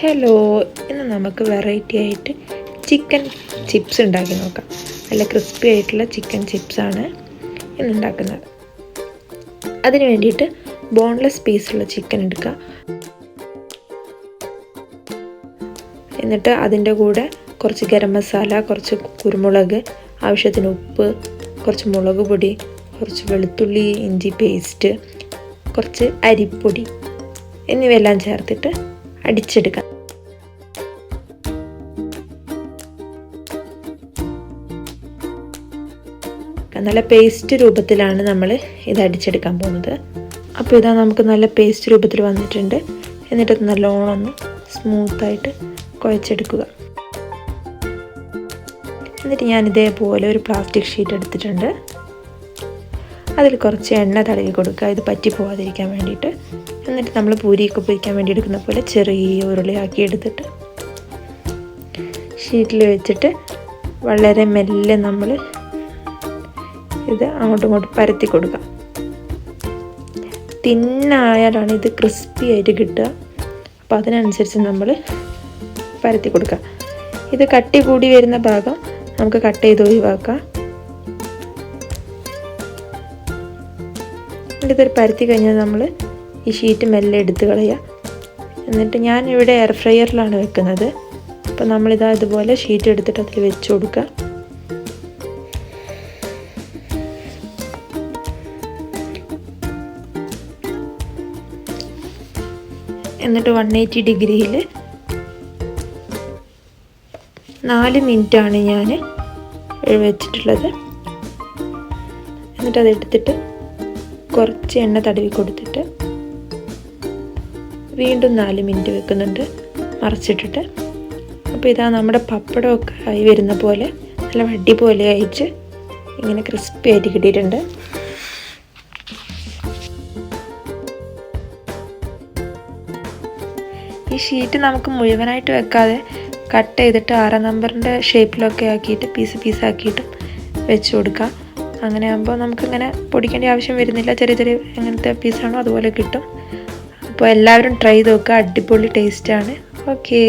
Hello ഇന്ന് നമുക്ക് variety ആയിട്ട് ചിക്കൻ ചിപ്സ് ഉണ്ടാക്കി നോക്കാം. നല്ല ക്രിസ്പി ആയിട്ടുള്ള ചിക്കൻ ചിപ്സാണ് ഇന്ന് ഉണ്ടാക്കുന്നത്. അതിന് വേണ്ടിയിട്ട് ബോൺലെസ് പീസുള്ള ചിക്കൻ എടുക്കുക എന്നിട്ട് അതിന്റെ കൂടെ കുറച്ച് ഗരം മസാല കുറച്ച് കുരുമുളക് ആവശ്യത്തിന് ഉപ്പ് കുറച്ച് മുളക് പൊടി കുറച്ച് വെളുത്തുള്ളി ഇഞ്ചി പേസ്റ്റ് കുറച്ച് അരിപ്പൊടി എന്നിവയെല്ലാം ചേർത്തിട്ട് അടിച്ചെടുക്കാം. നല്ല പേസ്റ്റ് രൂപത്തിലാണ് നമ്മൾ ഇത് അടിച്ചെടുക്കാൻ പോകുന്നത്. അപ്പോൾ ഇതാ നമുക്ക് നല്ല പേസ്റ്റ് രൂപത്തിൽ വന്നിട്ടുണ്ട്. എന്നിട്ട് നല്ലോണം ഒന്ന് സ്മൂത്തായിട്ട് കുഴച്ചെടുക്കുക. എന്നിട്ട് ഞാൻ ഇതേപോലെ ഒരു പ്ലാസ്റ്റിക് ഷീറ്റ് എടുത്തിട്ടുണ്ട്. അതിൽ കുറച്ച് എണ്ണ തടവി കൊടുക്കുക. ഇത് പറ്റി പോവാതിരിക്കാൻ വേണ്ടിയിട്ട്. എന്നിട്ട് നമ്മൾ പൂരിയൊക്കെ പൊരിക്കാൻ വേണ്ടി എടുക്കുന്ന പോലെ ചെറിയ ഉരുളിയാക്കി എടുത്തിട്ട് ഷീറ്റിൽ വെച്ചിട്ട് വളരെ മെല്ലെ നമ്മൾ ഇത് അങ്ങോട്ടും ഇങ്ങോട്ടും പരത്തി കൊടുക്കുക. തിന്നായാലാണ് ഇത് ക്രിസ്പി ആയിട്ട് കിട്ടുക. അപ്പോൾ അതിനനുസരിച്ച് നമ്മൾ പരത്തി കൊടുക്കുക. ഇത് കട്ടി കൂടി വരുന്ന ഭാഗം നമുക്ക് കട്ട് ചെയ്ത് ഒഴിവാക്കാം. ഇതൊരു പരത്തി കഴിഞ്ഞാൽ നമ്മൾ ഈ ഷീറ്റ് മെല്ലെ എടുത്ത് കളയുക. എന്നിട്ട് ഞാൻ ഇവിടെ എയർ ഫ്രയറിലാണ് വെക്കുന്നത്. അപ്പോൾ നമ്മളിതാ ഇതുപോലെ ഷീറ്റ് എടുത്തിട്ട് അതിൽ വെച്ച് കൊടുക്കുക. എന്നിട്ട് വൺ എയ്റ്റി ഡിഗ്രിയിൽ നാല് മിനിറ്റാണ് ഞാൻ വെച്ചിട്ടുള്ളത്. എന്നിട്ട് എടുത്തിട്ട് കുറച്ച് എണ്ണ തടവി കൊടുത്തിട്ട് വീണ്ടും നാല് മിനിറ്റ് വെക്കുന്നുണ്ട്. മറച്ചിട്ടിട്ട്. അപ്പോൾ ഇതാ നമ്മുടെ പപ്പടമൊക്കെ ആയി വരുന്ന പോലെ നല്ല വടി പോലെ അയച്ച് ഇങ്ങനെ ക്രിസ്പി ആയിട്ട് കിട്ടിയിട്ടുണ്ട്. ഈ ഷീറ്റ് നമുക്ക് മുഴുവനായിട്ട് വെക്കാതെ കട്ട് ചെയ്തിട്ട് ആറാം നമ്പറിന്റെ ഷേപ്പിലൊക്കെ ആക്കിയിട്ട് പീസ് പീസാക്കിയിട്ടും വെച്ച് കൊടുക്കാം. അങ്ങനെ ആകുമ്പോൾ നമുക്കിങ്ങനെ പൊടിക്കേണ്ട ആവശ്യം വരുന്നില്ല. ചെറിയ ചെറിയ എങ്ങനത്തെ പീസാണോ അതുപോലെ കിട്ടും. അപ്പോൾ എല്ലാവരും ട്രൈ ചെയ്ത് നോക്കുക അടിപൊളി ടേസ്റ്റാണ് ഓക്കേ